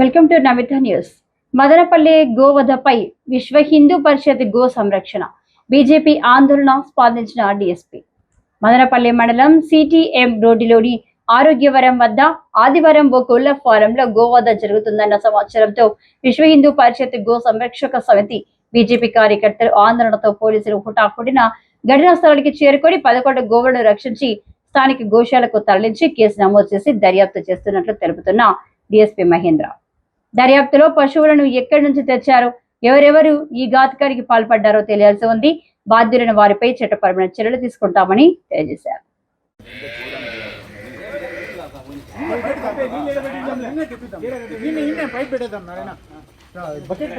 Welcome to Namitha news. Madanapalle గోవధపై Vishwa Hindu Parishad గో సంరక్షణ BJP ఆందోళన స్పందించిన డిఎస్పీ. మదనపల్లి మండలం సిటిఎం రోడ్డులోని ఆరోగ్యవరం వద్ద ఆదివారం ఓ కోళ్ళ ఫారంలో గోవధ జరుగుతుందన్న సమాచారంతో విశ్వ హిందూ పరిషత్ గో సంరక్షక సమితి బీజేపీ కార్యకర్తలు ఆందోళనతో పోలీసులు హుటాహుటిన ఘటనా స్థలానికి చేరుకొని పదకొండు గోవులను రక్షించి స్థానిక గోశాలకు తరలించి కేసు నమోదు చేసి దర్యాప్తు చేస్తున్నట్లు తెలుపుతున్న డిఎస్పీ మహేంద్ర. దర్యాప్తులో పశువులను ఎక్కడి నుంచి తెచ్చారో? ఎవరెవరు ఈ ఘాతకానికి పాల్పడ్డారో తెలియాల్సి ఉంది. బాధ్యులైన వారిపై చట్టపరమైన చర్యలు తీసుకుంటామని తెలియజేశారు. బకెట్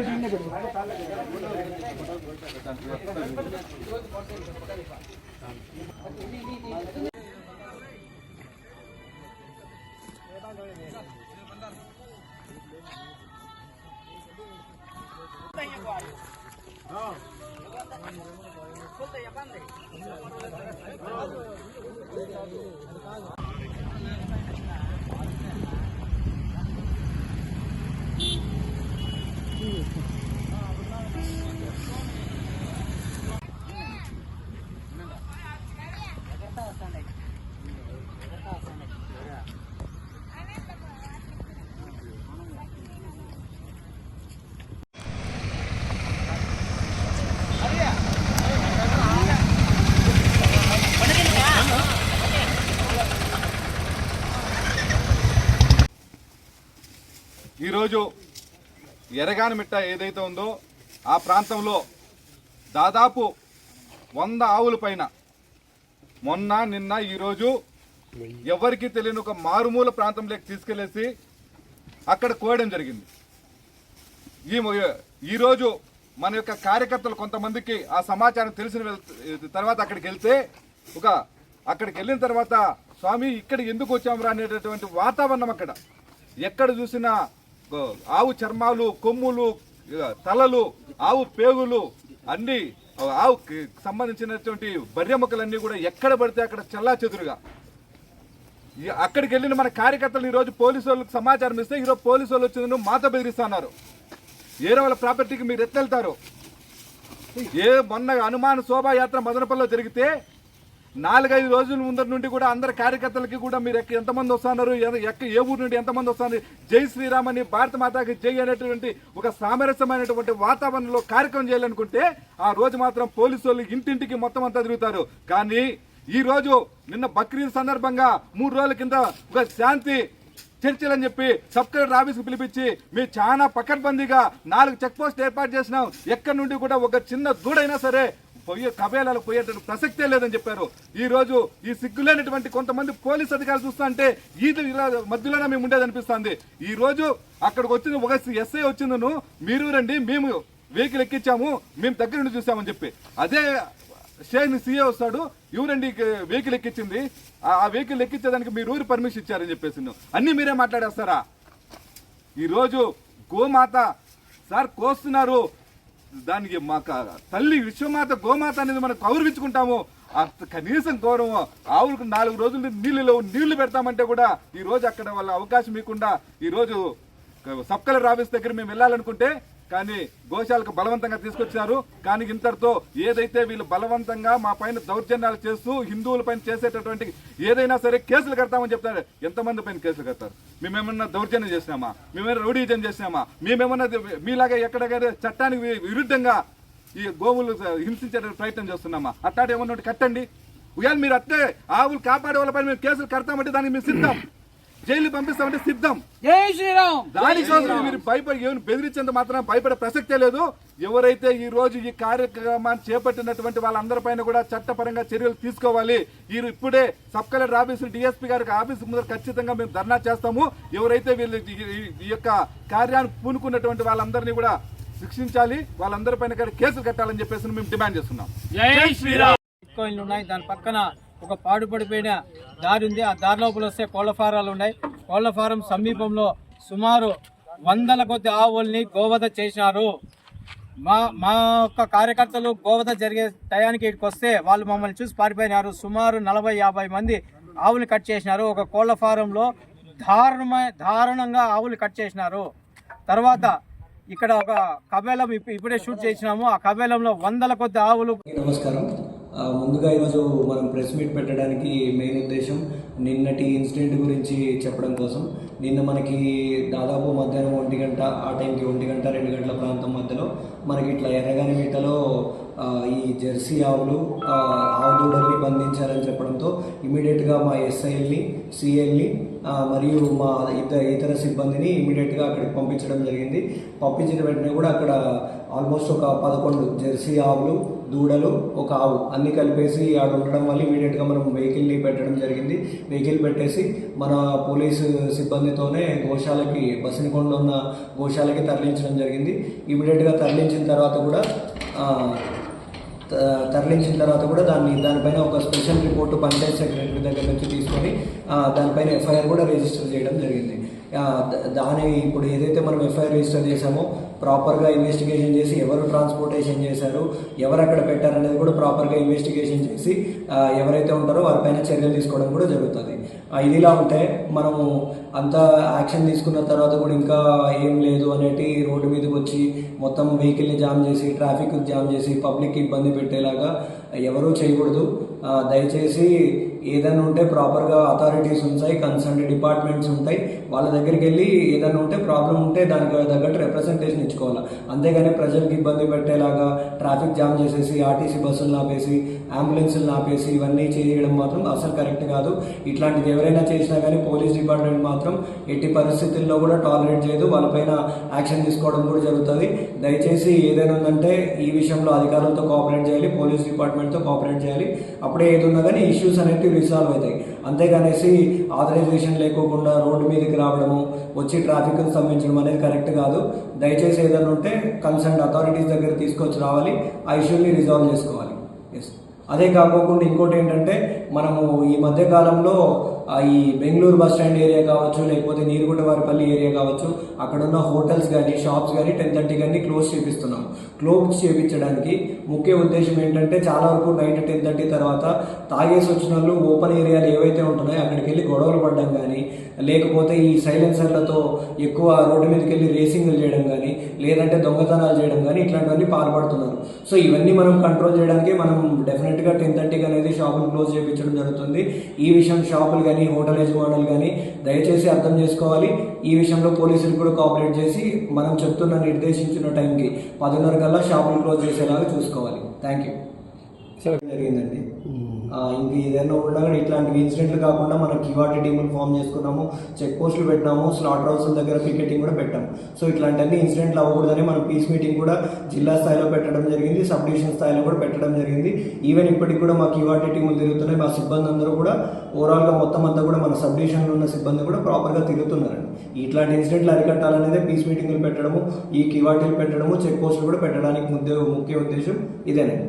ఈరోజు ఎరగానిమిట్ట ఏదైతే ఉందో ఆ ప్రాంతంలో దాదాపు వంద ఆవుల పైన మొన్న నిన్న ఈరోజు ఎవరికి తెలియని ఒక మారుమూల ప్రాంతంలోకి తీసుకెళ్ళేసి అక్కడ కోయడం జరిగింది. ఈ ఈరోజు మన యొక్క కార్యకర్తలు కొంతమందికి ఆ సమాచారం తెలిసిన తర్వాత అక్కడికి వెళ్తే ఒక అక్కడికి వెళ్ళిన తర్వాత స్వామి ఇక్కడ ఎందుకు వచ్చామురా అనేటటువంటి వాతావరణం అక్కడ. ఎక్కడ చూసినా ఆవు చర్మాలు కొమ్ములు ఇక తలలు ఆవు పేగులు అన్ని ఆవుకి సంబంధించినటువంటి బర్రెముక్కలన్నీ కూడా ఎక్కడ పడితే అక్కడ చల్లా చెదురుగా. అక్కడికి వెళ్ళిన మన కార్యకర్తలు ఈరోజు పోలీసు వాళ్ళకి సమాచారం ఇస్తే ఈరోజు పోలీసు వాళ్ళు వచ్చిందని మాతో బెదిరిస్తున్నారు ఏరే వాళ్ళ ప్రాపర్టీకి మీరు ఎత్తెళ్తారు ఏ మొన్న అనుమాన శోభాయాత్ర మదనపల్లిలో జరిగితే నాలుగైదు రోజుల ముందర నుండి కూడా అందరి కార్యకర్తలకి కూడా మీరు ఎక్క ఎంతమంది వస్తున్నారు? ఎక్క ఏ ఊరు నుండి ఎంతమంది వస్తున్నారు? జై శ్రీరామ్ అని భారత మాతాకి జై అనేటువంటి ఒక సామరస్యమైనటువంటి వాతావరణంలో కార్యక్రమం చేయాలనుకుంటే ఆ రోజు మాత్రం పోలీసు వాళ్ళు ఇంటింటికి మొత్తం అంతా తిరుగుతారు. కానీ ఈ రోజు నిన్న బక్రీద్ సందర్భంగా మూడు రోజుల కింద ఒక శాంతి చర్చలు అని చెప్పి సబ్ కలెక్టర్ ఆఫీస్కి పిలిపించి మేము చాలా పకడ్బందీగా నాలుగు చెక్ పోస్ట్ ఏర్పాటు చేసినాం. ఎక్కడి నుండి కూడా ఒక చిన్న దూడైనా సరే పోయే కబేలాలు పోయేటువంటి ప్రసక్తే లేదని చెప్పారు. ఈ ఈ సిగ్గులేనటువంటి కొంతమంది పోలీస్ అధికారులు చూస్తా అంటే ఈది ఇలా మధ్యలోనే మేము ఉండేది అనిపిస్తుంది. ఈరోజు అక్కడికి వచ్చిన ఒక ఎస్ఐ వచ్చిందను మీరు రండి మేము వెహికల్ ఎక్కించాము మేము దగ్గర నుండి చూసామని చెప్పి. అదే స్టేషన్ సీఏ వస్తాడు ఎవరండి వెహికల్ ఎక్కించింది. ఆ వెహికల్ ఎక్కించేదానికి మీరు ఊరి పర్మిషన్ ఇచ్చారని చెప్పేసి అన్నీ మీరే మాట్లాడేస్తారా? ఈరోజు గోమాత సార్ కోస్తున్నారు. దానికి మాకు తల్లి విశ్వమాత గోమాత అనేది మనం గౌరవించుకుంటాము అంత కనీసం గౌరవం ఆవులకు నాలుగు రోజులు నీళ్ళు నీళ్ళు పెడతామంటే కూడా ఈ రోజు అక్కడ వాళ్ళ అవకాశం ఇవ్వకుండా ఈ రోజు సబ్ కలెక్టర్ ఆఫీస్ దగ్గర మేము వెళ్ళాలనుకుంటే కానీ గోశాలకు బలవంతంగా తీసుకొచ్చారు కానీ ఇంతటితో ఏదైతే వీళ్ళు బలవంతంగా మా పైన దౌర్జన్యాలు చేస్తూ హిందువుల పైన చేసేటటువంటి ఏదైనా సరే కేసులు కడతామని చెప్తారు ఎంతమంది పైన కేసులు కడతారు? మేమేమన్నా దౌర్జన్యం చేసినామా? మేమేమైనా రౌడీజం చేసినామా? మేమేమన్నా మీలాగా ఎక్కడైనా చట్టానికి విరుద్ధంగా ఈ గోవులు హింసించే ప్రయత్నం చేస్తున్నామా? అట్టాడు ఏమన్నా ఒకటి కట్టండి. ఒకవేళ మీరు అట్టే ఆవులు కాపాడే వాళ్ళపైన మేము కేసులు కడతామంటే దానికి మేము సిద్ధం. జైలు పంపిస్తామంటే సిద్ధం. జై శ్రీరామ్. దానికోసం మీరు భయపడి ఏమైనా బెదిరించేంత మాత్రం భయపడే ప్రసక్తే లేదు. ఎవరైతే ఈ రోజు ఈ కార్యక్రమాన్ని చేపట్టినటువంటి వాళ్ళందరిపైన కూడా చట్టపరంగా చర్యలు తీసుకోవాలి. ఈ ఇప్పుడే సబ్ కలెక్టర్ ఆఫీసు డిఎస్పీ గారికి ఆఫీసు ముందర ఖచ్చితంగా మేము ధర్నా చేస్తాము. ఎవరైతే వీళ్ళు ఈ- యొక్క కార్యాన్ని పూనుకున్నటువంటి వాళ్ళందరినీ కూడా శిక్షించాలి. వాళ్ళందరిపైన కూడా కేసులు కట్టాలని చెప్పేసి మేము డిమాండ్ చేస్తున్నాం. జై శ్రీరామ్. ఉన్నాయి. దాని పక్కన ఒక పాడుపడిపోయిన దారి ఉంది. ఆ దారి లోపల వస్తే కోళ్ళ ఫారాలు ఉన్నాయి. కోళ్ళ ఫారం సమీపంలో సుమారు వందల కొద్ది ఆవుల్ని గోవధ చేసినారు మా మా యొక్క కార్యకర్తలు గోవధ జరిగే టయానికి ఇక్కడికి వస్తే వాళ్ళు మమ్మల్ని చూసి పారిపోయినారు. సుమారు నలభై యాభై మంది ఆవులు కట్ చేసినారు. ఒక కోళ్ళ ఫారంలో దారుణమై దారుణంగా ఆవులు కట్ చేసినారు. తర్వాత ఇక్కడ ఒక కబేలం ఇప్పుడే షూట్ చేసినాము. ఆ కబేలంలో వందల కొద్ది ఆవులు నమస్కారం. ముందుగా ఈరోజు మనం ప్రెస్ మీట్ పెట్టడానికి మెయిన్ ఉద్దేశం నిన్నటి ఇన్సిడెంట్ గురించి చెప్పడం కోసం. నిన్న మనకి దాదాపు మధ్యాహ్నం ఒంటి గంట ఆ టైంకి ఒంటి గంట రెండు గంటల ప్రాంతం మధ్యలో మనకి ఇట్లా ఎర్రగాని మీటలో ఈ జెర్సీ ఆవులు ఆ, ఆవు దూడల్ని బంధించారని చెప్పడంతో ఇమీడియట్గా మా ఎస్ఐఎల్ని సిఎల్ని మరియు మా ఇతర ఇతర సిబ్బందిని ఇమీడియట్గా అక్కడికి పంపించడం జరిగింది. పంపించిన వెంటనే కూడా అక్కడ ఆల్మోస్ట్ ఒక పదకొండు జెర్సీ ఆవులు దూడలు ఒక ఆవు. అన్ని కలిపేసి ఆడ ఉండడం వల్ల ఇమీడియట్గా మనం వెహికల్ని పెట్టడం జరిగింది. వెహికల్ పెట్టేసి మన పోలీసు సిబ్బందితోనే గోశాలకి బసినకొండలో ఉన్న గోశాలకి తరలించడం జరిగింది. ఇమీడియట్గా తరలించిన తర్వాత కూడా తరలించిన తర్వాత కూడా దాన్ని దానిపైన ఒక స్పెషల్ రిపోర్ట్ పంచాయత్ సెక్రటరీ దగ్గర నుంచి తీసుకొని దానిపైన ఎఫ్ఐఆర్ కూడా రిజిస్టర్ చేయడం జరిగింది. దాని ఇప్పుడు ఏదైతే మనం ఎఫ్ఐఆర్ రిజిస్టర్ చేశామో ప్రాపర్గా ఇన్వెస్టిగేషన్ చేసి ఎవరు ట్రాన్స్పోర్టేషన్ చేశారు ఎవరు అక్కడ పెట్టారనేది కూడా ప్రాపర్గా ఇన్వెస్టిగేషన్ చేసి ఎవరైతే ఉంటారో వారిపైన చర్యలు తీసుకోవడం కూడా జరుగుతుంది. ఇదిలా ఉంటే మనము అంత యాక్షన్ తీసుకున్న తర్వాత కూడా ఇంకా ఏం లేదు అనేటి రోడ్డు మీదకి వచ్చి మొత్తం వెహికల్ని జామ్ చేసి ట్రాఫిక్ జామ్ చేసి పబ్లిక్ ఇబ్బంది పెట్టేలాగా ఎవరూ చేయకూడదు. దయచేసి ఏదైనా ఉంటే ప్రాపర్గా అథారిటీస్ ఉంటాయి కన్సర్న్ డిపార్ట్మెంట్స్ ఉంటాయి. వాళ్ళ దగ్గరికి వెళ్ళి ఏదైనా ఉంటే ప్రాబ్లం ఉంటే దానికి తగ్గట్టు రిప్రజెంటేషన్ ఇచ్చుకోవాలి. అంతేగాని ప్రజలకు ఇబ్బంది పెట్టేలాగా ట్రాఫిక్ జామ్ చేసేసి ఆర్టీసీ బస్సులు ఆపేసి అంబులెన్సులు ఆపేసి ఇవన్నీ చేయడం మాత్రం అసలు కరెక్ట్ కాదు. ఇట్లాంటిది ఎవరైనా చేసినా కానీ పోలీస్ డిపార్ట్మెంట్ మాత్రం ఎట్టి పరిస్థితుల్లో కూడా టాలరేట్ చేయదు. వాళ్ళపైన యాక్షన్ తీసుకోవడం కూడా జరుగుతుంది. దయచేసి ఏదైనా ఉందంటే ఈ విషయంలో అధికారులతో కోఆపరేట్ చేయాలి పోలీస్ డిపార్ట్మెంట్తో కోఆపరేట్ చేయాలి. అప్పుడే ఏదున్నా కానీ ఇష్యూస్ అనేవి రిసాల్వ్ అవుతాయి అంతేగానేసి ఆథరైజేషన్ లేకోకుండా రోడ్డు మీదకి రావడము వచ్చి ట్రాఫిక్ స్తంభించడం అనేది కరెక్ట్ కాదు. దయచేసి ఏదైనా ఉంటే కన్సర్న్ అథారిటీస్ దగ్గర తీసుకొచ్చి రావాలి ఆ ఇష్యూని రిజాల్వ్ చేసుకోవాలి. ఎస్ అదే కాకోకుండా ఇంకోటి ఏంటంటే మనము ఈ మధ్యకాలంలో ఈ బెంగళూరు బస్ స్టాండ్ ఏరియా కావచ్చు లేకపోతే నీరుగుంటవారిపల్లి ఏరియా కావచ్చు అక్కడ ఉన్న హోటల్స్ కానీ షాప్స్ కానీ టెన్ థర్టీ కానీ క్లోజ్ చేపిస్తున్నాం. క్లోజ్ చేపించడానికి ముఖ్య ఉద్దేశం ఏంటంటే చాలా వరకు నైట్ టెన్ థర్టీ తర్వాత తాగేసి వచ్చిన వాళ్ళు ఓపెన్ ఏరియాలు ఏవైతే ఉంటున్నాయో అక్కడికి వెళ్ళి గొడవలు పడడం కానీ లేకపోతే ఈ సైలెన్సర్లతో ఎక్కువ రోడ్డు మీదకి వెళ్ళి రేసింగ్లు చేయడం కానీ లేదంటే దొంగతనాలు చేయడం కానీ ఇట్లాంటివన్నీ పాల్పడుతున్నారు. సో ఇవన్నీ మనం కంట్రోల్ చేయడానికి మనం డెఫినెట్గా టెన్ థర్టీకి అనేది షాపులు క్లోజ్ చేయించడం జరుగుతుంది. ఈ విషయం షాపులు కానీ హోటల్ యజమానులు కానీ దయచేసి అర్థం చేసుకోవాలి. ఈ విషయంలో పోలీసులు కూడా కోఆపరేట్ చేసి మనం చెప్తున్న నిర్దేశించిన టైంకి పదిన్నర కల్లా షాపులు క్లోజ్ చేసేలాగా చూసుకోవాలి. థ్యాంక్ యూ జరిగిందండి? ఆ, ఇంక ఏదైనా ఉన్నా కూడా ఇట్లాంటి ఇన్సిడెంట్లు కాకుండా మనం క్యూఆర్టీ టీములు ఫామ్ చేసుకున్నాము చెక్ పోస్టులు పెట్టినాము స్లాటర్ హౌస్ల దగ్గర పికెటింగ్ కూడా పెట్టాము. సో ఇట్లాంటివన్నీ ఇన్సిడెంట్లు అవ్వకూడదని మనం పీస్ మీటింగ్ కూడా జిల్లా స్థాయిలో పెట్టడం జరిగింది సబ్ డివిజన్ స్థాయిలో కూడా పెట్టడం జరిగింది. ఈవెన్ ఇప్పటికి కూడా మా క్యూఆర్టీ టీములు తిరుగుతున్నాయి మా సిబ్బంది అందరూ కూడా ఓవరాల్గా మొత్తం అంతా కూడా మన సబ్ డివిజన్లో ఉన్న సిబ్బంది కూడా ప్రాపర్గా తిరుగుతున్నారండి. ఇట్లాంటి ఇన్సిడెంట్లు అరికట్టాలనేదే పీస్ మీటింగ్లు పెట్టడము ఈ క్యూఆర్టీలు పెట్టడము చెక్ పోస్టులు కూడా పెట్టడానికి ముద్ద ముఖ్య ఉద్దేశం ఇదేనండి.